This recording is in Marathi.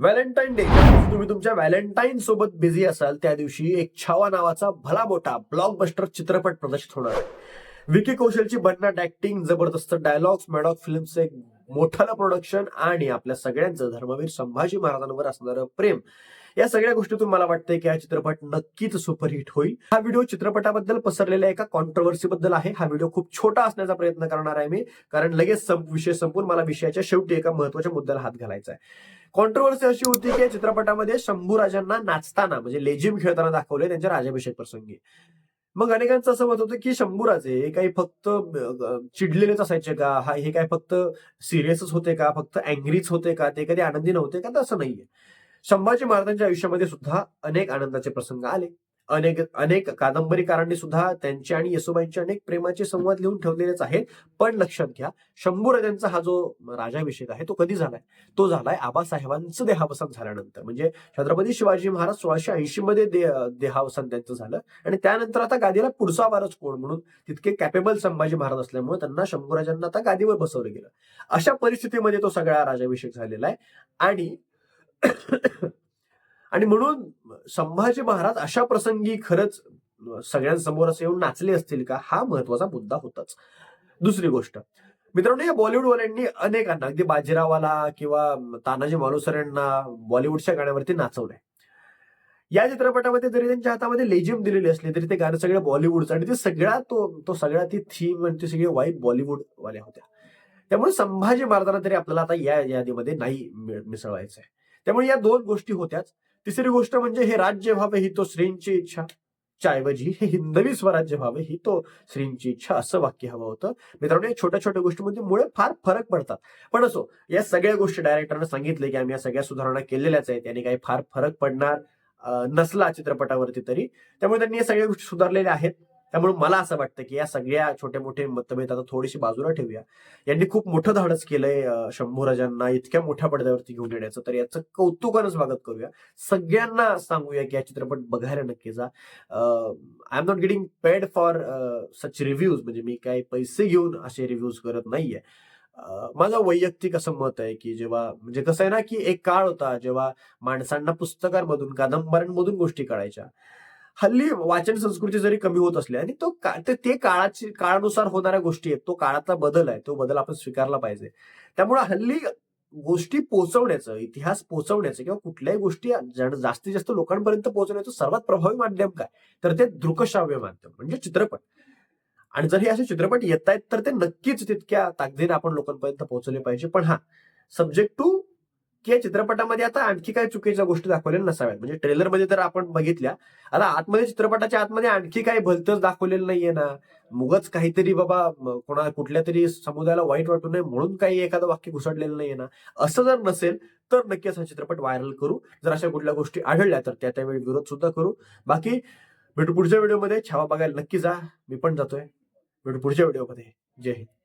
Valentine day. तुम्ही तुमच्या व्हॅलेंटाईन सोबत बिझी असाल त्या दिवशी एक छावा नावाचा भला मोठा ब्लॉकबस्टर चित्रपट प्रदर्शित होणार आहे. विकी कौशलची भन्नाट ऍक्टिंग जबरदस्त डायलॉग्स मॅडॉग फिल्मचे एक मोठं प्रोडक्शन आणि आपल्या सगळ्यांचं धर्मवीर संभाजी महाराजांवर असणारं प्रेम. या सगळ्या गोष्टीतून मला वाटतंय की हा चित्रपट नक्कीच सुपरहिट होईल. हा व्हिडिओ चित्रपटाबद्दल पसरलेल्या एका कॉन्ट्रोवर्सी बद्दल आहे. हा व्हिडिओ खूप छोटा असण्याचा प्रयत्न करणार आहे मी. कारण लगेच विषय संपून मला विषयाच्या शेवटी एका महत्त्वाच्या मुद्द्याला हात घालायचा आहे. कॉन्ट्रोवर्सी अशी होती की चित्रपटामध्ये शंभू राजांना नाचताना म्हणजे लेझिम खेळताना दाखवले त्यांच्या राजाभिषेक प्रसंगी. मग अनेकांचं असं मत होतं की शंभूराजे हे काही फक्त चिडलेलेच असायचे का? हा हे काय फक्त सिरियसच होते का? फक्त अँग्रीच होते का? ते कधी आनंदी नव्हते का? तर असं नाहीये. संभाजी महाराजांच्या आयुष्यामध्ये सुद्धा अनेक आनंदाचे प्रसंग आले. अनेक अनेक कादंबरीकारांनी सुद्धा त्यांचे आणि येसुबाईंचे अनेक प्रेमाचे संवाद लिहून ठेवलेलेच आहेत. पण लक्षात घ्या शंभूराजांचा हा जो राजाभिषेक आहे तो कधी झालाय? तो झालाय आबासाहेबांचं देहावसान झाल्यानंतर. म्हणजे छत्रपती शिवाजी महाराज सोळाशे ऐंशी मध्ये दे- देहावसान त्यांचं झालं. आणि त्यानंतर आता गादीला पुढचा वारच कोण म्हणून? तितके कॅपेबल संभाजी महाराज असल्यामुळे त्यांना शंभूराजांना आता गादीवर बसवलं गेलं. अशा परिस्थितीमध्ये तो सगळा राजाभिषेक झालेला आहे. आणि आणि म्हणून संभाजी महाराज अशा प्रसंगी खरंच सगळ्यांसमोर असं येऊन नाचले असतील का? हा महत्त्वाचा मुद्दा होताच. दुसरी गोष्ट. मित्रांनो या बॉलिवूडवाल्यांनी अनेकांना अगदी बाजीरावाला किंवा तानाजी मालुसर यांना बॉलिवूडच्या गाण्यावरती नाचवलंय. या चित्रपटामध्ये जरी त्यांच्या हातामध्ये लेजिम दिलेली असली तरी ते गाणं सगळं बॉलिवूडचं आणि ते सगळा तो तो सगळा ती थीम आणि ती सगळी वाईफ बॉलिवूडवाल्या होत्या. त्यामुळे संभाजी महाराजांना तरी आपल्याला आता या यादीमध्ये नाही मिसळवायचं आहे त्यामुळे या दोन गोष्टी होत्याच. तिसरी गोष्ट म्हणजे हे राज्य व्हावे ही तो श्रींची इच्छा. च्याऐवजी हे हिंदवी स्वराज्य व्हावे ही तो श्रींची इच्छा असं वाक्य हवं होतं. मित्रांनो या छोट्या छोट्या गोष्टीमध्ये मुळे फार फरक पडतात. पण असो या सगळ्या गोष्टी डायरेक्टरनं सांगितले की आम्ही या सगळ्या सुधारणा केलेल्याच आहेत. याने काही फार फरक पडणार नसला चित्रपटावरती तरी. त्यामुळे त्यांनी या सगळ्या गोष्टी सुधारलेल्या आहेत. त्यामुळे मला असं वाटतं की या सगळ्या छोटे मोठे मतभेद आता थोडीशी बाजूला ठेवूया. यांनी खूप मोठं धाडस केलंय शंभूराजांना इतक्या मोठ्या पडद्यावरती घेऊन येण्याचं. तर याचं कौतुकानं स्वागत करूया. सगळ्यांना सांगूया की हा चित्रपट बघायला नक्की जा. I'm not getting paid for such reviews म्हणजे मी काही पैसे घेऊन असे रिव्ह्यूज करत नाहीये. माझं वैयक्तिक असं मत आहे की जेव्हा म्हणजे कसं आहे ना की एक काळ होता जेव्हा माणसांना पुस्तकांमधून कादंबऱ्यांमधून गोष्टी कळायच्या. हल्ली वाचन संस्कृती जरी कमी होत असली आणि तो का- ते- ते काळाची काळानुसार होणाऱ्या गोष्टी आहेत तो काळातला बदल आहे तो बदल आपण स्वीकारला पाहिजे. त्यामुळे हल्ली गोष्टी पोहोचवण्याचं इतिहास पोहोचवण्याचं किंवा कुठल्याही गोष्टी जास्तीत जास्त लोकांपर्यंत पोहोचवण्याचं सर्वात प्रभावी माध्यम काय? तर ते दृकश्राव्य माध्यम म्हणजे चित्रपट. आणि जर हे असे चित्रपट येत आहेत तर ते नक्कीच तितक्या ताकदीने आपण लोकांपर्यंत पोहोचले पाहिजे. पण हा सब्जेक्ट टू की या चित्रपटामध्ये आता आणखी काय चुकीच्या गोष्टी दाखवलेल्या नसाव्यात. म्हणजे ट्रेलरमध्ये तर आपण बघितल्या आता आतमध्ये चित्रपटाच्या आतमध्ये आणखी काही भलतंच दाखवलेलं नाहीये ना. मुगच काहीतरी बाबा कोणा कुठल्या तरी समुदायाला वाईट वाटू नये म्हणून काही एखादं वाक्य घुसडलेलं नाहीये ना. असं जर नसेल तर नक्कीच असा चित्रपट व्हायरल करू. जर अशा कुठल्या गोष्टी आढळल्या तर त्या त्यावेळी विरोध सुद्धा करू. बाकी भेटू पुढच्या व्हिडिओमध्ये. छावा बघायला नक्की जा. मी पण जातोय. भेटू पुढच्या व्हिडिओमध्ये. जय हिंद.